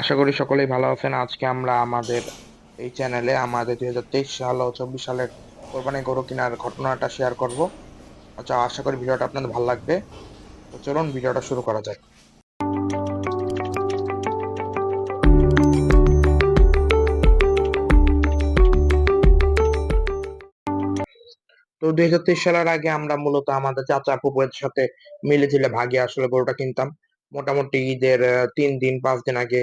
আশা করি সকলেই ভালো আছেন। আজকে আমরা আমাদের এই চ্যানেলে আমাদের দুই হাজার তেইশ সাল ও চব্বিশ সালের কোরবানি গরু কেনার ঘটনাটা শেয়ার করব। আচ্ছা আশা করি ভিডিওটা আপনাদের ভালো লাগবে। তো চলুন ভিডিওটা শুরু করা যাক। তো দুই হাজার তেইশ সালের আগে আমরা মূলত আমাদের চাচা আপুদের সাথে মিলে ঝিলে ভাগে আসলে গরুটা কিনতাম। মোটামুটি ঈদের তিন দিন, পাঁচ দিন আগে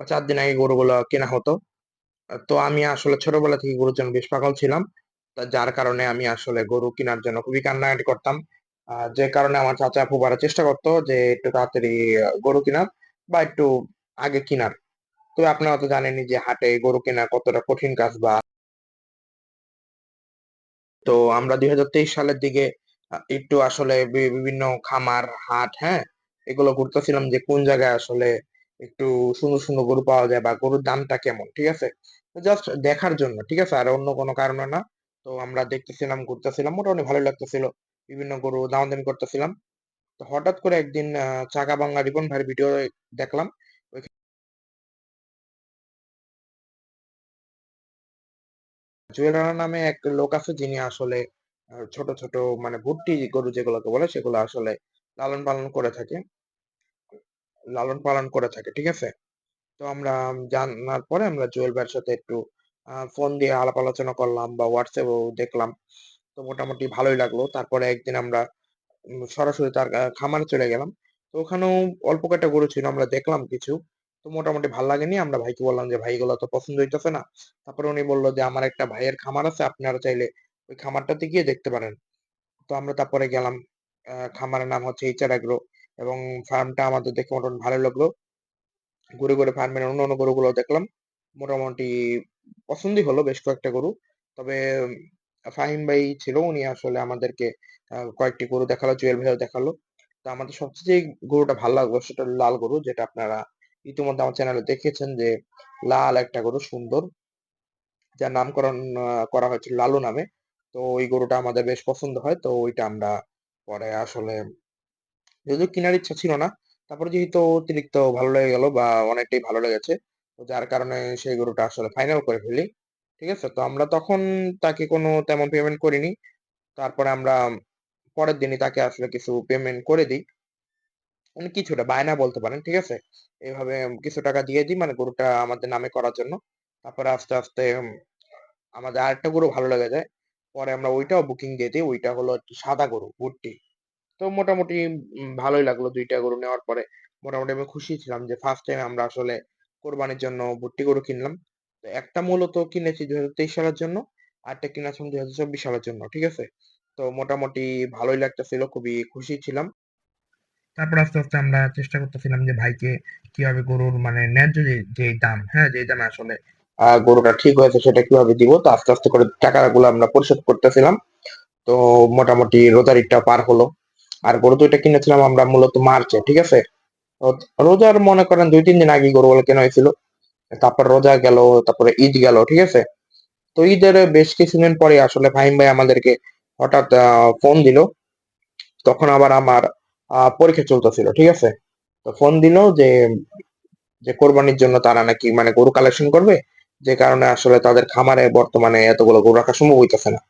বা চার দিন আগে গরুগুলো কেনা হতো। তো আমি আসলে ছোটবেলা থেকে গরুর জন্য বেশ পাগল ছিলাম। যার কারণে আমি আসলে গরু কেনার জন্য খুবই কান্নাকাটি করতাম। যে কারণে আমার চাচা ফুবারা চেষ্টা করতো যে একটু তাড়াতাড়ি গরু কেনার বা একটু আগে কেনার। তো আপনারা তো জানেনই যে হাটে গরু কেনা কতটা কঠিন কাজ বা তো আমরা দুই হাজার তেইশ সালের দিকে একটু আসলে বিভিন্ন খামার, হাট হ্যাঁ এগুলো ঘুরতেছিলাম যে কোন জায়গায় আসলে একটু সুন্দর সুন্দর গরু পাওয়া যায় বা গরুর দামটা কেমন, ঠিক আছে? জাস্ট দেখার জন্য, ঠিক আছে? আর অন্য কোনো কারণে না। তো আমরা দেখতেছিলাম, ঘুরতেছিলাম, মোটামুটি ভালো লাগতেছিল। বিভিন্ন গরু দাম করতেছিলাম। তো হঠাৎ করে একদিন চাকা বাংলা রিপন ভাইয়ের ভিডিও দেখলাম। জুয়েলারা নামে এক লোক আছে যিনি আসলে ছোট ছোট মানে ভুট্টি গরু যেগুলোকে বলে, সেগুলো আসলে লালন পালন করে থাকে। লালন পালন করে থাকে, ঠিক আছে? তো আমরা জানার পরে আমরা জুয়েল ভাইয়ের সাথে একটু ফোন দিয়ে আলাপ আলোচনা করলাম বা হোয়াটসঅ্যাপেও দেখলাম। তো মোটামুটি ভালোই লাগল। তারপরে একদিন আমরা সরাসরি তার খামারে চলে গেলাম। তো ওখানেও অল্প কয়েকটা গরু ছিল, আমরা দেখলাম কিছু। তো মোটামুটি ভালো লাগেনি। আমরা ভাইকে বললাম যে, ভাই, এগুলো তো পছন্দ হইতেছে না। তারপরে উনি বলল যে, আমার একটা ভাইয়ের খামার আছে, আপনারা চাইলে ওই খামারটাতে গিয়ে দেখতে পারেন। তো আমরা তারপরে গেলাম খামারের নাম হচ্ছে এইচআর এগ্রো এবং ফার্মটা আমাদের দেখে মোটামুটি ভালো লাগল। ঘুরে ঘুরে ফার্মের অন্য অন্য গরুগুলো দেখলাম। মোটামুটি পছন্দই হলো বেশ কয়েকটা গরু। তবে ফাহিম ভাই ছিল, উনি আসলে আমাদেরকে কয়েকটি গরু দেখাল, জুয়েল ভাইও দেখাল। তো আমাদের সবচেয়ে গরুটা ভালো লাগল সেটা লাল গরু, যেটা আপনারা ইতিমধ্যে আমার চ্যানেলে দেখেছেন যে লাল একটা গরু, সুন্দর। যার নামকরণ করা হয়েছিল লালু নামে। তো ওই গরুটা আমাদের বেশ পছন্দ হয়, তো ওইটা আমরা পরে আসলে যদিও কেনার ইচ্ছা ছিল না, তারপরে যেহেতু অতিরিক্ত ভালো লেগে গেল বা অনেকটাই ভালো লেগেছে যার কারণে সেই গরুটা আসলে ফাইনাল করে ফেলি ঠিক আছে? তো আমরা তখন তাকে কোনো তেমন পেমেন্ট করিনি, তারপরে আমরা পরের দিনই তাকে আসলে কিছু পেমেন্ট করে দিই মানে কিছুটা বায়না বলতে পারেন, ঠিক আছে? এইভাবে কিছু টাকা দিয়ে দিই মানে গরুটা আমাদের নামে করার জন্য, তারপরে আস্তে আস্তে আমাদের আরেকটা গরু ভালো লেগে যায়, পরে আমরা ওইটাও বুকিং দিয়ে দিই, ওইটা হলো সাদা গরু, ভুট্টি তো মোটামুটি ভালোই লাগল দুইটা গরু নেওয়ার পরে। মোটামুটি আমি খুশি ছিলাম যে ফার্স্ট টাইম আমরা আসলে কোরবানির জন্য ভুট্টি গরু কিনলাম। তো একটা মূলত কিনেছি দুই হাজার তেইশ সালের জন্য, আর একটা কিনেছিলাম দুই হাজার চব্বিশ সালের জন্য, ঠিক আছে? তো মোটামুটি ভালোই লাগতেছিল, খুবই খুশি ছিলাম। তারপর আস্তে আস্তে আমরা চেষ্টা করতেছিলাম যে ভাইকে কীভাবে গরুর মানে ন্যায্য যে দাম হ্যাঁ যে দামে আসলে গরুটা ঠিক হয়েছে সেটা কীভাবে দিব, তো আস্তে আস্তে করে টাকাগুলো আমরা পরিশোধ করতেছিলাম। তো মোটামুটি রোজার ঈদটা পার হলো। আর গরু দুইটা কিনেছিলাম আমরা মূলত মার্চে, ঠিক আছে? রোজার মনে করেন দুই, তিন দিন আগে গরুগুলো কেনা হয়েছিল। তারপর রোজা গেল, তারপরে ঈদ গেল, ঠিক আছে? তো ঈদের বেশ কিছুদিন পরে আসলে ফাহিম ভাই আমাদেরকে হঠাৎ ফোন দিল। তখন আবার আমার পরীক্ষা চলতেছিল, ঠিক আছে? তো ফোন দিল যে যে কোরবানির জন্য তারা নাকি মানে গরু কালেকশন করবে, যে কারণে আসলে তাদের খামারে বর্তমানে এতগুলো গরু রাখা সম্ভব হইতেছে না।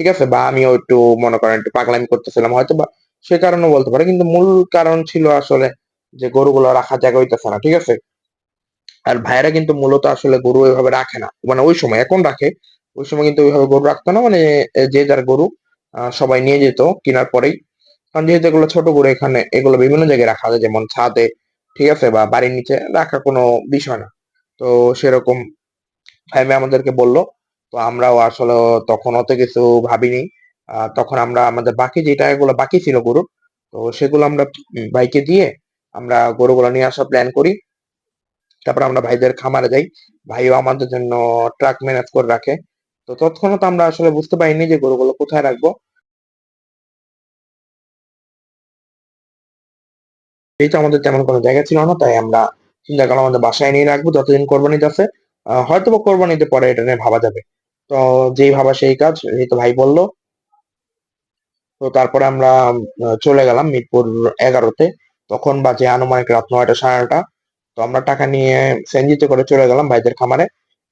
ঠিক আছে? বা আমিও একটু মনে করেন একটু পাগলামি করতেছিলাম হয়তো বা সে কারণে বলতে পারে। কিন্তু মূল কারণ ছিল আসলে যে গরুগুলো রাখা জায়গা হইতেছে না, ঠিক আছে? আর ভাইয়েরা কিন্তু মূলত আসলে গরু ওইভাবে রাখে না। মানে ওই সময়, এখন রাখে, ওই সময় কিন্তু ওইভাবে গরু রাখতো না। মানে যে যার গরু সবাই নিয়ে যেত কেনার পরেই। কারণ যেহেতু এগুলো ছোট গরু, এখানে এগুলো বিভিন্ন জায়গায় রাখা যায় যেমন ছাদে, ঠিক আছে? বা বাড়ির নিচে রাখা কোনো বিষয় না। তো সেরকম ভাইমে আমাদেরকে বলল, তো আমরাও আসলে তখন অত কিছু ভাবিনি। তখন আমরা আমাদের বাকি যে টাকাগুলো বাকি ছিল গরুর তো সেগুলো আমরা ভাইকে দিয়ে আমরা গরুগুলো নিয়ে আসার প্ল্যান করি। তারপর আমরা ভাইদের খামারে যাই। ভাইও আমাদের জন্য ট্রাক ম্যানেজ করে রাখে। তো তৎক্ষণাৎ আমরা আসলে বুঝতে পারিনি যে গরুগুলো কোথায় রাখব। যেহেতু আমাদের তেমন কোনো জায়গা ছিল না, তাই আমরা চিন্তা করলাম আমাদের বাসায় নিয়ে রাখব, যতদিন কোরবানিতে আছে হয়তো বা কোরবানিতে পরে এটা নিয়ে ভাবা যাবে। তো যেই ভাবা সেই কাজ যেহেতু ভাই বলল তো তারপরে আমরা চলে গেলাম মিরপুর এগারোতে। তখন বাজে আনুমানিক রাত নয়টা, সাড়ে নয়টা। তো আমরা টাকা নিয়ে সেনজিতে করে চলে গেলাম ভাইদের খামারে।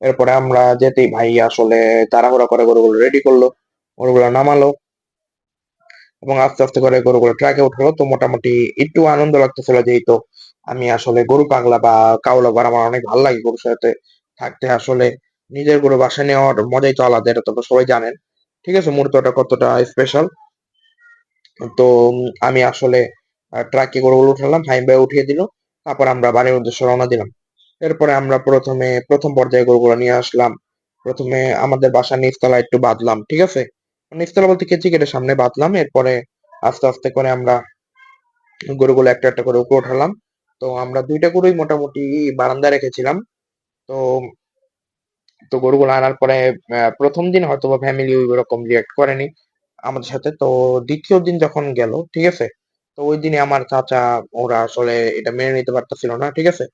এরপরে আমরা যেতেই ভাই আসলে তাড়াহুড়া করে গরুগুলো রেডি করল, গরুগুলো নামালো এবং আস্তে আস্তে করে গরুগুলো ট্র্যাকে উঠল। তো মোটামুটি একটু আনন্দ লাগতেছিল যেহেতু আমি আসলে গরু পাগলা বা কাউলা বার আমার অনেক ভালো লাগে গরুর সাথে থাকতে। আসলে নিজের গরু বাসায় নেওয়ার মজাই তো আলাদা, এটা তো সবাই জানেন। ঠিক আছে, মুহূর্তটা কতটা স্পেশাল তো আমি আসলে ট্রাকে গরুগুলো উঠালাম ফাইম ভাই উঠিয়ে দিল, তারপর আমরা বাড়ির উদ্দেশ্যে রওনা দিলাম। এরপরে আমরা প্রথমে, প্রথম পর্যায়ে গরুগুলো নিয়ে আসলাম। প্রথমে আমাদের বাসার নিচতলা একটু বাঁধলাম, ঠিক আছে? নিচতলা বলতে কেচি কেটে সামনে বাঁধলাম, এরপরে আস্তে আস্তে করে আমরা গরুগুলো একটা একটা করে উপরে উঠালাম। তো আমরা দুইটা গরুই মোটামুটি বারান্দায় রেখেছিলাম। তো তো গরুগুলো আনার পরে প্রথম দিন হয়তো বা ফ্যামিলি ওইরকম রিয়াক্ট করেনি। আমাদের সাথে। তো দ্বিতীয় দিন যখন গেল, ঠিক আছে? তো ওই দিনে আমার চাচা, ওরা আসলে এটা মেনে নিতে পারতেছিল না, ঠিক আছে?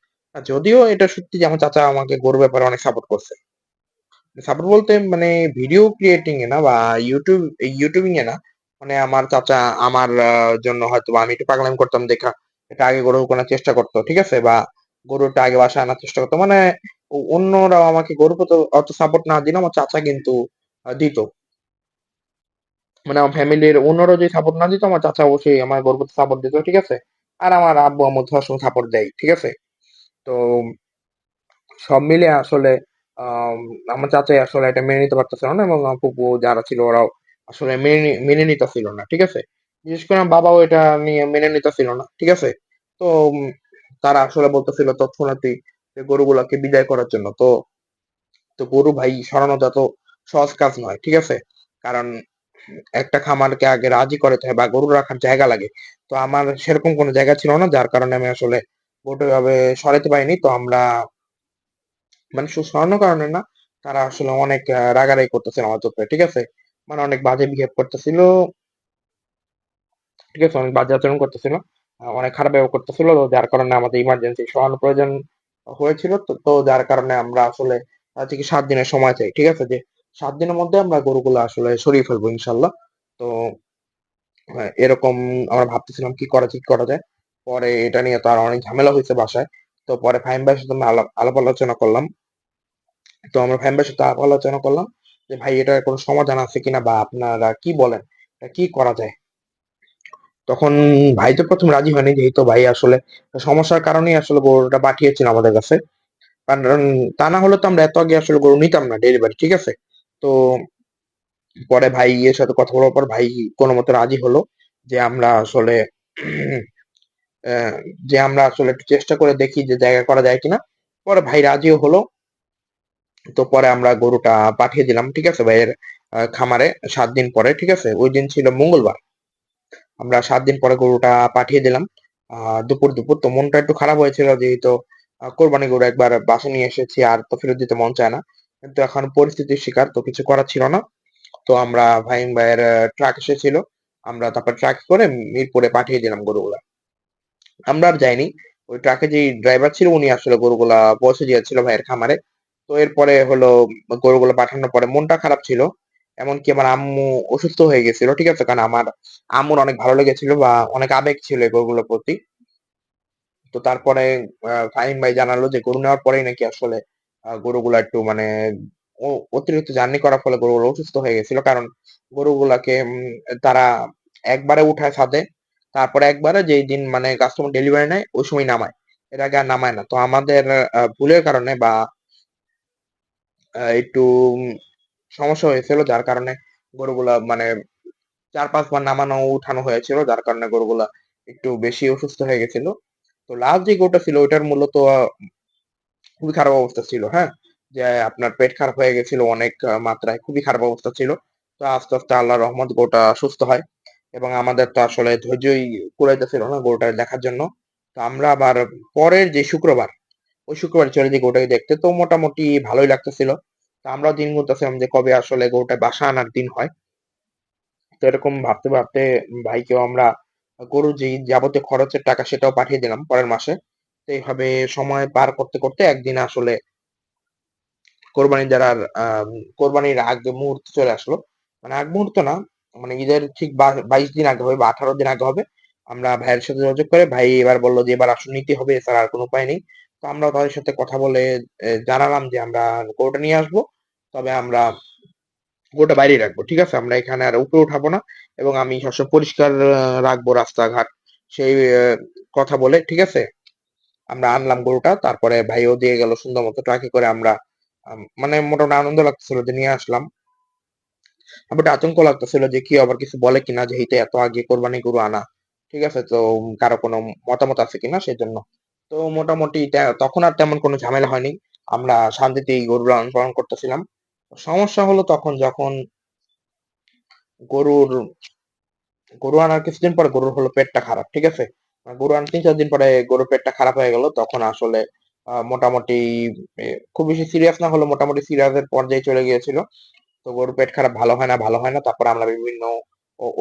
যদিও এটা সত্যি যে আমার চাচা আমাকে গরুর ব্যাপারে অনেক সাপোর্ট করছে। সাপোর্ট বলতে মানে ভিডিও ক্রিয়েটিং এ না বা ইউটিউব ইউটিউবিং এ না মানে আমার চাচা আমার জন্য হয়তো আমি একটু পাগলামি করতাম দেখা, এটা আগে গরু কেনার চেষ্টা করতো, ঠিক আছে? বা গরুটা আগে বাসায় আনার চেষ্টা করতো। মানে ও- অন্যরা আমাকে গরু অত সাপোর্ট না দিলে আমার চাচা কিন্তু দিত। মানে আমার ফ্যামিলির অন্যরা যদি সাপোর্ট না দিত আমার চাচা অবশ্যই আমার গরু প্রতি সাপোর্ট দিত ঠিক আছে? আর আমার আব্বু আম্মু সবসময় সাপোর্ট দেয় ঠিক আছে? তো সব মিলে আসলে আম, আমার চাচাই আসলে এটা মেনে নিতে পারতেছিল না এবং আমার ফুপু যারা ছিল ওরাও আসলে মেনে মেনে নিতেছিল না ঠিক আছে? বিশেষ করে আমার বাবাও এটা নিয়ে মেনে নিতেছিল না ঠিক আছে? তো তারা আসলে বলতেছিল তৎক্ষণাৎই গরুগুলাকে বিদায় করার জন্য। তো তো গরু ভাই সরানো যত সহজ কাজ নয় ঠিক আছে? কারণ একটা খামারকে আগে রাজি করাতে হয় বা গরু রাখার জায়গা লাগে। তো আমার সেরকম কোনো জায়গা ছিল না যার কারণে আমি আসলে গরুটা ভাবে সরাতে পারিনি। তো আমরা মানে সরানোর কারণে না তারা আসলে অনেক রাগারাগি করতেছিল আমার উপরে ঠিক আছে? মানে অনেক বাজে বিহেভ করতেছিল। ঠিক আছে অনেক বাজে আচরণ করতেছিল অনেক খারাপ ব্যবহার করতেছিল যার কারণে আমাদের ইমার্জেন্সি সরানোর প্রয়োজন হয়েছিল। তো যার কারণে আমরা আসলে আহ, থেকে সাত দিনের সময় চাই ঠিক আছে? যে সাত দিনের মধ্যে আমরা গরুগুলো আসলে সরিয়ে ফেলব, ইনশাল্লাহ। তো এরকম আমরা ভাবতেছিলাম কি করা ঠিক করা যায়। পরে এটা নিয়ে তো আর অনেক ঝামেলা হয়েছে বাসায়। তো পরে ফাহিম ভাইয়ের সাথে আলাপ আলোচনা করলাম। তো আমরা ফাহিম ভাইয়ের সাথে আলাপ আলোচনা করলাম যে, ভাই এটার কোনো সমাধান আছে কিনা বা আপনারা কি বলেন? এটা কি করা যায়? তখন ভাই তো প্রথম রাজি হয়নি যেহেতু ভাই আসলে সমস্যার কারণেই আসলে গরুটা পাঠিয়েছিল আমাদের কাছে। কারণ তা না হলে তো আমরা এত আগে আসলে গরু নিতাম না ডেলিভারি, ঠিক আছে? তো পরে ভাই এর সাথে কথা বলার পর ভাই কোনো মতো রাজি হলো যে আমরা আসলে যে আমরা আসলে একটু চেষ্টা করে দেখি যে জায়গা করা যায় কিনা। পরে ভাই রাজিও হলো। তো পরে আমরা গরুটা পাঠিয়ে দিলাম, ঠিক আছে, ভাইয়ের খামারে সাত দিন পরে, ঠিক আছে? ওই দিন ছিল মঙ্গলবার। আমরা সাত দিন পরে গরুটা পাঠিয়ে দিলাম। দুপুর দুপুর। তো মনটা একটু খারাপ হয়েছিল যেহেতু কোরবানি গরু একবার বাসা নিয়ে এসেছি, আর তো ফেরত দিতে মন চায় না। কিন্তু এখন পরিস্থিতির শিকার, তো কিছু করার ছিল না। তো আমরা ভাইম ভাইয়ের ট্রাক এসেছিল। আমরা তারপর ট্রাক করে মিরপুরে পাঠিয়ে দিলাম গরুগুলা। আমরা আর যাইনি। ওই ট্রাকে যে ড্রাইভার ছিল, উনি আসলে গরুগুলা পৌঁছে দিয়েছিল ভাইয়ের খামারে। তো এরপরে হলো গরুগুলো পাঠানোর পরে মনটা খারাপ ছিল। এমনকি আমার আম্মু অসুস্থ হয়ে গেছিল, ঠিক আছে? কারণ আমার আম্মুর অনেক ভালো লেগেছিল বা অনেক আবেগ ছিল এই গরুগুলোর প্রতি। তো তারপরে ফাহিম ভাই জানালো যে গরু নেওয়ার পরেই নাকি আসলে গরুগুলা একটু মানে অতিরিক্ত জার্নি করার ফলে গরুগুলো অসুস্থ হয়ে গেছিল। কারণ গরুগুলাকে তারা একবারে উঠায় ছাদে, তারপরে একবারে যেই দিন মানে কাস্টমার ডেলিভারি নেয়, ওই সময় নামায়। এর আগে আর নামায় না। তো আমাদের ভুলের কারণে বা একটু সমস্যা হয়েছিল। যার কারণে গরুগুলা মানে চার পাঁচবার নামানো, উঠানো হয়েছিল। যার কারণে গরুগুলা একটু বেশি অসুস্থ হয়ে গেছিল। তো লাস্ট যে গরুটা ছিল, ওইটার মূলত খুবই খারাপ অবস্থা ছিল হ্যাঁ? যে আপনার পেট খারাপ হয়ে গেছিল অনেক মাত্রায়, খুবই খারাপ অবস্থা ছিল। তো আস্তে আস্তে আল্লাহ রহমত গোটা সুস্থ হয় এবং আমাদের তো আসলে ধৈর্যই কুলাইতেছিল না গরুটা দেখার জন্য। তো আমরা আবার পরের যে শুক্রবার, ওই শুক্রবার চলে যাই গরুটাকে দেখতে তো মোটামুটি ভালোই লাগতেছিল। তো আমরাও দিন গুনতেছিলাম যে কবে আসলে গরুটা বাসা আনার দিন হয়। তো এরকম ভাবতে ভাবতে ভাইকেও আমরা গরুর যে যাবতীয় খরচের টাকা সেটাও পাঠিয়ে দিলাম পরের মাসে। এইভাবে সময় পার করতে করতে একদিন আসলে কোরবানি দেওয়ার কোরবানির আগ মুহূর্ত চলে আসলো মানে আগ মুহূর্ত না মানে ঈদের ঠিক বাইশ দিন আগে হবে বা আঠারো দিন আগে হবে আমরা ভাইয়ের সাথে যোগাযোগ করে, ভাই এবার বলল যে এবার আসলে নিতে হবে, এছাড়া আর কোনো উপায় নেই তো আমরা তাদের সাথে কথা বলে জানালাম যে আমরা গরুটা নিয়ে আসব। তবে আমরা গরুটা বাইরেই রাখব। ঠিক আছে? আমরা এখানে আর উপরে উঠাবো না এবং আমি সবসময় পরিষ্কার রাখব রাস্তাঘাট। সেই কথা বলে, ঠিক আছে? আমরা আনলাম গরুটা। তারপরে ভাইও দিয়ে গেল সুন্দর মতো ট্রাকে করে আমরা মানে মোটামুটি আনন্দ লাগতেছিল যে নিয়ে আসলাম। আবার আতঙ্ক লাগতেছিল যে কেউ আবার কিছু বলে কিনা যেহেতু এত আগে কোরবানি গরু আনা। ঠিক আছে? তো কারও কোনো মতামত আছে কিনা সেজন্য। তো মোটামুটি তখন আর তেমন কোনো ঝামেলা হয়নি। আমরা শান্তিতেই গরু লালন পালন করতেছিলাম। সমস্যা হলো তখন যখন গরুর, গরু আনার কিছুদিন পর গরুর হলো পেটটা খারাপ। ঠিক আছে? গরু আনার ৩-৪ দিন পরে গরুর পেটটা খারাপ হয়ে গেল। তখন আসলে মোটামুটি খুব বেশি সিরিয়াস না হলেও মোটামুটি সিরিয়াস এর পর্যায়ে চলে গিয়েছিল। তো গরুর পেট খারাপ ভালো হয় না, ভালো হয় না। তারপরে আমরা বিভিন্ন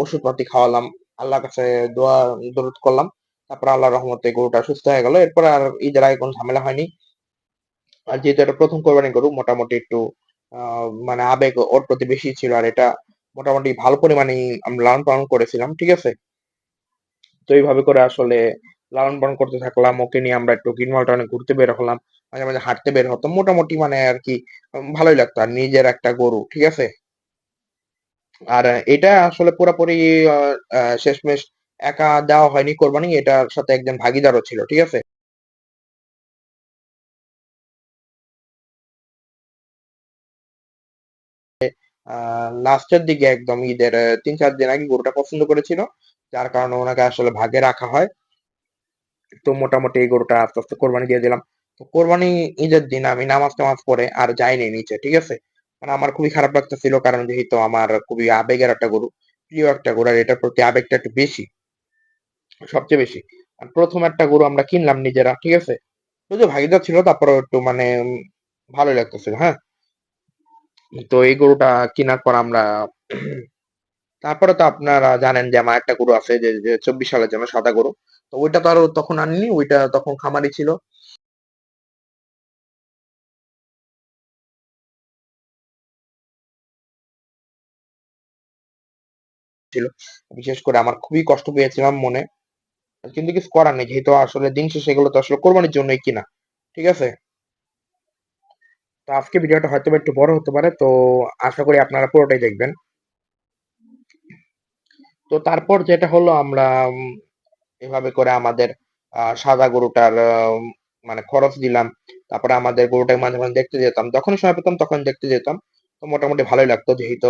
ওষুধপাতি খাওয়ালাম। আল্লাহর কাছে দোয়া দরুদ করলাম। তারপরে আল্লাহর রহমতে গরুটা সুস্থ হয়ে গেল। এরপর আর ঈদের আগে কোনো ঝামেলা হয়নি। আর যেহেতু এটা প্রথম কোরবানি গরু মোটামুটি একটু মানে আবেগ ওর প্রতি বেশি ছিল। আর এটা মোটামুটি ভালো পরিমাণে আমরা লালন পালন করেছিলাম। ঠিক আছে? তো এইভাবে করে আসলে লালন পালন করতে থাকলাম। ওকে নিয়ে আমরা একটু গ্রিন মলটাউনে ঘুরতে বের হলাম। মাঝে, মাঝে হাঁটতে বের হতাম। মোটামুটি মানে আরকি উম ভালোই লাগতো। আর নিজের একটা গরু। ঠিক আছে? আর এটা আসলে পুরাপুরি আ একা দেওয়া হয়নি কোরবানি। এটার সাথে একজন ভাগীদারও ছিল। ঠিক আছে? লাস্টের দিকে একদম ঈদের ৩-৪ দিন আগে গরুটা পছন্দ করেছিল। যার কারণে ওনাকে আসলে ভাগে রাখা হয়। তো মোটামুটি এই গরুটা আস্তে, আস্তে কোরবানি দিয়ে দিলাম। তো কোরবানি ঈদের দিন আমি নামাজ-টামাজ পড়ে আর যাইনি নিচে। ঠিক আছে? মানে আমার খুবই খারাপ লাগতেছিল কারণ যেহেতু আমার খুবই আবেগের একটা গরু, প্রিয় একটা গরু আর এটার প্রতি আবেগটা একটু বেশি। সবচেয়ে বেশি। আর ১ম একটা গরু আমরা কিনলাম নিজেরা। ঠিক আছে? যদিও ভাগীদার ছিল তারপরেও একটু মানে ভালো লাগতেছিল। হ্যাঁ? তো এই গরুটা কিনার পর আমরা তারপরে তো আপনারা জানেন যে আমার একটা গরু আছে যে, চব্বিশ সালের জন্য সাদা গরু। তো ওইটা তো আর তখন আনিনি। ওইটা তখন খামারি ছিল। ছিল। বিশেষ করে আমার খুবই কষ্ট পেয়েছিলাম মনে। কিন্তু কিছু করার নেই। যেহেতু আসলে দিন শেষে এগুলো তো আসলে কোরবানির জন্যই কিনা। ঠিক আছে? তো আজকে ভিডিওটা হয়তোবা একটু বড় হতে পারে। তো আশা করি আপনারা পুরোটাই দেখবেন। তো তারপর যেটা হলো আমরা এভাবে করে আমাদের সাদা গরুটার মানে খরচ দিলাম। তারপরে আমাদের গরুটাকে মাঝে, মাঝে দেখতে যেতাম। যখনই সময় পেতাম তখন দেখতে যেতাম। তো মোটামুটি ভালোই লাগতো যেহেতু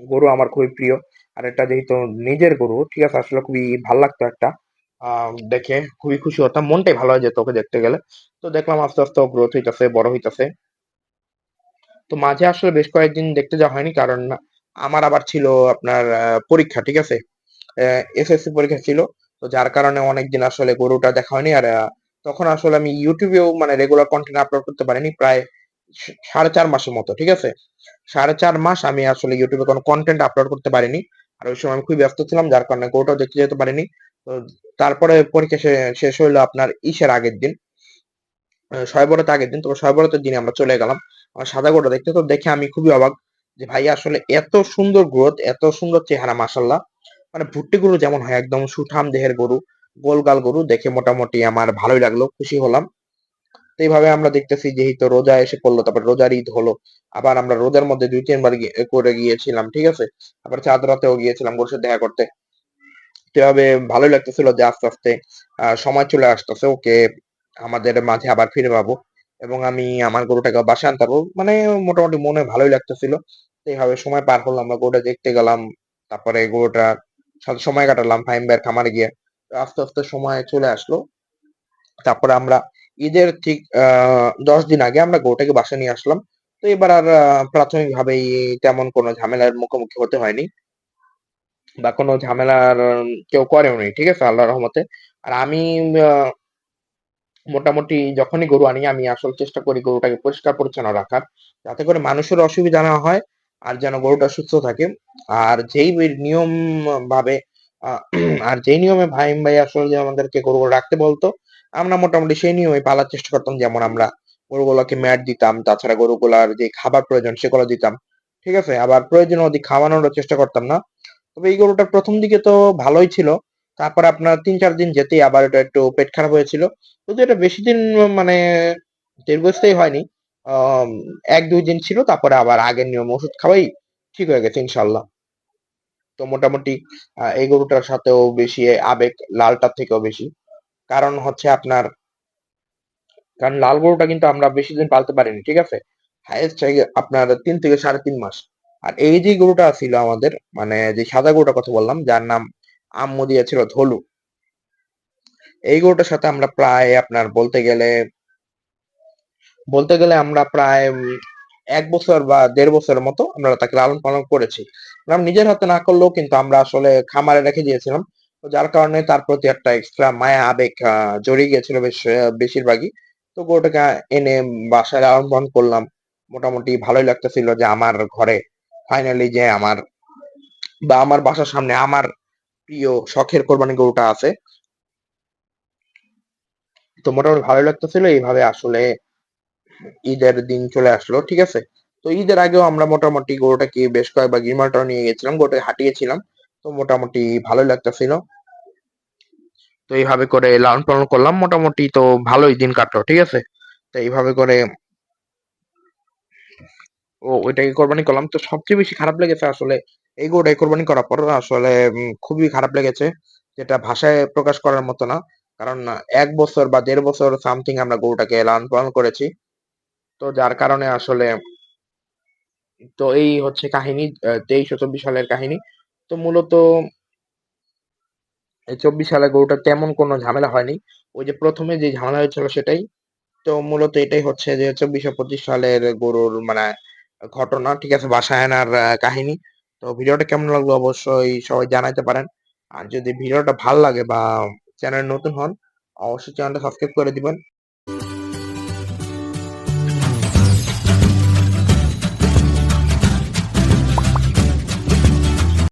গরু আমার খুবই প্রিয়। আর এটা যেহেতু নিজের গরু, ঠিক আছে? আসলে খুবই ভালো লাগতো একটা। দেখে খুবই খুশি হতাম। মনটাই ভালো হয়ে যেত ওকে দেখতে গেলে। তো দেখলাম আস্তে, আস্তে গ্রোথ হইতাছে, বড় হইতাছে। তো মাঝে আসলে বেশ কয়েকদিন দেখতে যাওয়া হয়নি। কারণ আমার আবার ছিল আপনার পরীক্ষা, ঠিক আছে? এসএসসি পরীক্ষা ছিল। তো যার কারণে অনেকদিন আসলে গরুটা দেখা হয়নি। আর তখন আসলে আমি ইউটিউবেও মানে রেগুলার কন্টেন্ট আপলোড করতে পারিনি। প্রায় সাড়ে চার মাসের মতো, ঠিক আছে? ৪.৫ মাস আমি আসলে ইউটিউবে কোনো কন্টেন্ট আপলোড করতে পারিনি। আর ওই সময় আমি খুবই ব্যস্ত ছিলাম। যার কারণে গরুটাও দেখতে যেতে পারিনি। তো তারপরে পরীক্ষা শেষ হইল আপনার ইসের আগের দিন। শবে আগের দিন। তো শবে বরাতের দিনে আমরা চলে গেলাম। সাদা গরুটা দেখতে। তো দেখে আমি খুবই অবাক যে ভাই আসলে এত সুন্দর গ্রোথ, এত সুন্দর চেহারা মাশাআল্লাহ। মানে ভুট্টি গরু যেমন হয় একদম সুঠাম দেহের গরু, গোলগাল গরু দেখে মোটামুটি আমার ভালোই লাগল, খুশি হলাম। তো এইভাবে আমরা দেখতেছি যেহেতু রোজা এসে পড়ল, তারপর রোজার ঈদ হলো। আবার আমরা রোজার মধ্যে ২-৩ বার গি করে গিয়েছিলাম। ঠিক আছে? আবার চাঁদ রাতেও গিয়েছিলাম গরুর সাথে দেখা করতে। তো এভাবে ভালোই লাগতেছিল যে আস্তে, আস্তে সময় চলে আসতেছে। ওকে আমাদের মাঝে আবার ফিরে পাবো। এবং আমি আমার গরুটাকে বাসায় আনতে পারব। মানে মোটামুটি মনে ভালোই লাগতেছিল। তো এভাবে সময় পার করলাম। আমরা গরুটা দেখতে গেলাম। তারপরে গরুটার সাথে সময় কাটালাম ফাহিম ভাইয়ের খামারে গিয়ে। আস্তে, আস্তে সময় চলে আসলো। তারপরে আমরা ঈদের ঠিক ১০ দিন আগে আমরা গরুটাকে বাসায় নিয়ে আসলাম। তো এবার আর আ প্রাথমিকভাবেই তেমন কোনো ঝামেলার মুখোমুখি হতে হয়নি। বা কোনো ঝামেলার কেউ করেও করেওনি। ঠিক আছে? আল্লাহ রহমতে। আর আমি মোটামুটি যখনই গরু আনি আমি আসল চেষ্টা করি গরুটাকে পরিষ্কার-পরিচ্ছন্ন রাখার। যাতে করে মানুষের অসুবিধা না হয়। আর যেন গরুটা সুস্থ থাকে। আর যেই নিয়ম ভাবে আর যেই নিয়মে ভাই ভাই আসলে যে আমাদেরকে গরুগুলো রাখতে বলতো, আমরা মোটামুটি সেই নিয়মে পালার চেষ্টা করতাম। যেমন আমরা গরুগুলাকে ম্যাট দিতাম। তাছাড়া গরুগুলার যে খাবার প্রয়োজন সেগুলো দিতাম। ঠিক আছে? আবার প্রয়োজন অধিক খাওয়ানোর চেষ্টা করতাম না। তবে এই গরুটা প্রথম দিকে তো ভালোই ছিল। তারপর আপনার ৩-৪ দিন যেতেই আবার এটা একটু পেট খারাপ হয়েছিল। যদিও এটা বেশি দিন মানে দীর্ঘস্থায়ী হয়নি। আম ১-২ দিন ছিল, তারপরে আবার আগের নিয়ম ওষুধ খাওয়াই ঠিক হয়ে গেছে ইনশাল্লাহ তো মোটামুটি এই গরুটার সাথেও বেশি আবেগ, লালটার থেকেও বেশি। কারণ হচ্ছে আপনার, কারণ লাল গরুটা কিন্তু আমরা বেশি দিন পালতে পারিনি। ঠিক আছে? হায়েস্ট আপনার তিন থেকে ৩.৫ মাস। আর এই যে গরুটা ছিল আমাদের মানে যে সাদা গরুটার কথা বললাম, যার নাম আম্মু দিয়েছিল ধলু। এই গরুটার সাথে আমরা প্রায় আপনার বলতে গেলে বলতে গেলে আমরা প্রায় এক বছর বা দেড় বছরের মতো আমরা তাকে লালন-পালন করেছি। আমরা নিজের হাতে না করলেও কিন্তু আমরা আসলে খামারে রেখে দিয়েছিলাম। যার কারণে তার প্রতি একটা এক্সট্রা মায়া, আবেগ জড়িয়ে গিয়েছিল বেশ বেশিরভাগই। তো গরুটাকে এনে বাসায় লালন-পালন করলাম। মোটামুটি ভালোই লাগতেছিল যে আমার ঘরে ফাইনালি যে আমার বা আমার বাসার সামনে আমার প্রিয় শখের কোরবানি গরুটা আছে। তো মোটামুটি ভালোই লাগতেছিল। এইভাবে আসলে ঈদের দিন চলে আসলো। ঠিক আছে? তো ঈদের আগেও আমরা মোটামুটি গরুটাকে বেশ কয়েকবার গির-মাটাও নিয়ে গেছিলাম। গরুটাকে হাঁটিয়েছিলাম। তো মোটামুটি ভালোই লাগতেছিল। তো এইভাবে করে লালন-পালন করলাম। মোটামুটি তো ভালোই দিন কাটলো। ঠিক আছে? তো এইভাবে করে ও ওইটাকে কোরবানি করলাম। তো সবচেয়ে বেশি খারাপ লেগেছে আসলে, এই গরুটাকে কোরবানি করার পর আসলে খুবই খারাপ লেগেছে। যেটা ভাষায় প্রকাশ করার মতো না। কারণ এক বছর বা দেড় বছর সামথিং আমরা গরুটাকে লালন-পালন করেছি। তো যার কারণে আসলে তো এই হচ্ছে কাহিনী ২৩ ও ২৪ সালের কাহিনী। তো মূলত এই ২৪ সালে গরুটা তেমন কোনো ঝামেলা হয়নি। ওই যে প্রথমে যে ঝামেলা হয়েছিল সেটাই। তো মূলত এটাই হচ্ছে যে ২৪ ও ২৫ সালের গরুর মানে ঘটনা। ঠিক আছে? বাসায় আনার কাহিনী। তো ভিডিওটা কেমন লাগল অবশ্যই সবাই জানাইতে পারেন। আর যদি ভিডিওটা ভালো লাগে বা চ্যানেল নতুন হন, অবশ্যই চ্যানেলটা সাবস্ক্রাইব করে দিবেন।